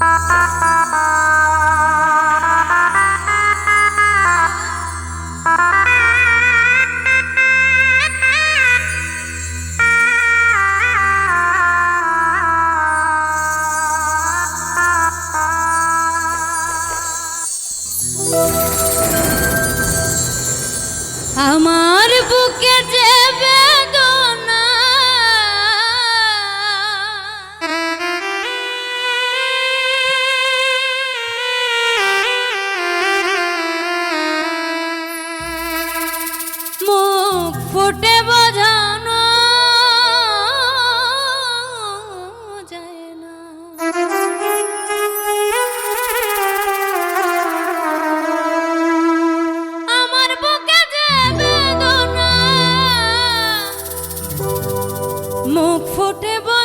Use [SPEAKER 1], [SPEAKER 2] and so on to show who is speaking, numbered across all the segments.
[SPEAKER 1] Música মুখ ফুটে বল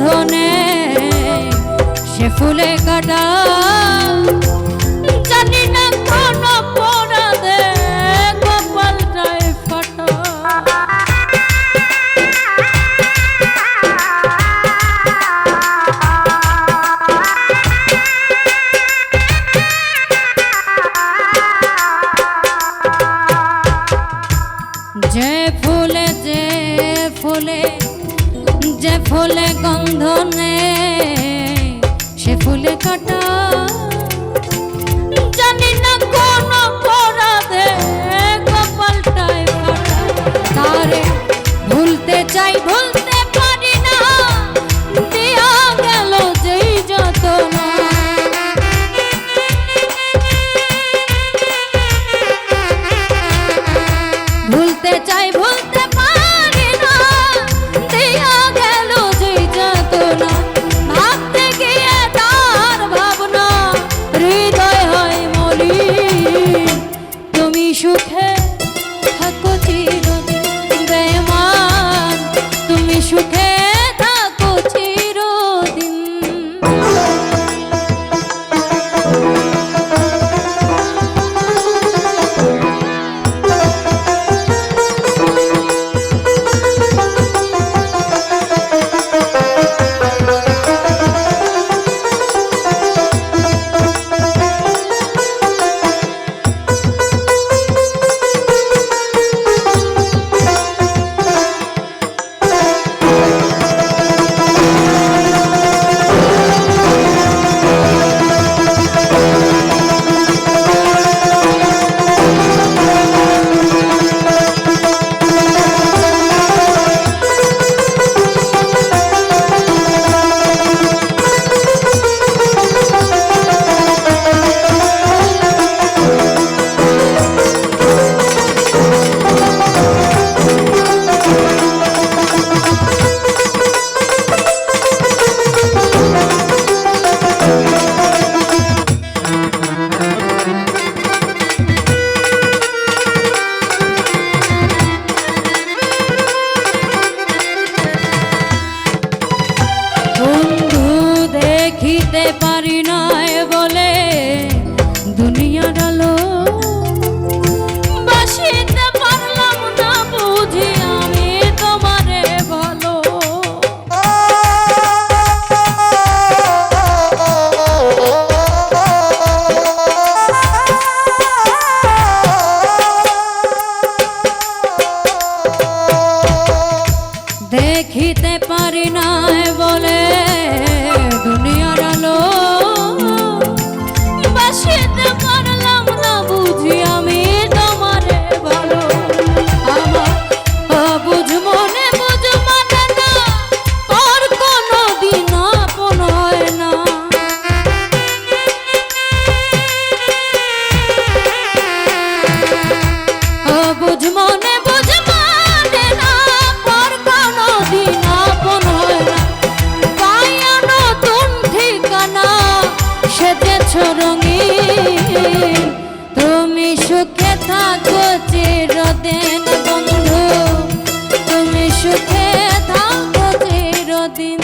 [SPEAKER 1] বন্ধনে সে ফুলে কাটা যে ফুলে গন্ধ নে সে ফুলে কাটা। জানি না কোন পরাধে কপালটায় তারে ভুলতে চাই, ভুলতে সুখে din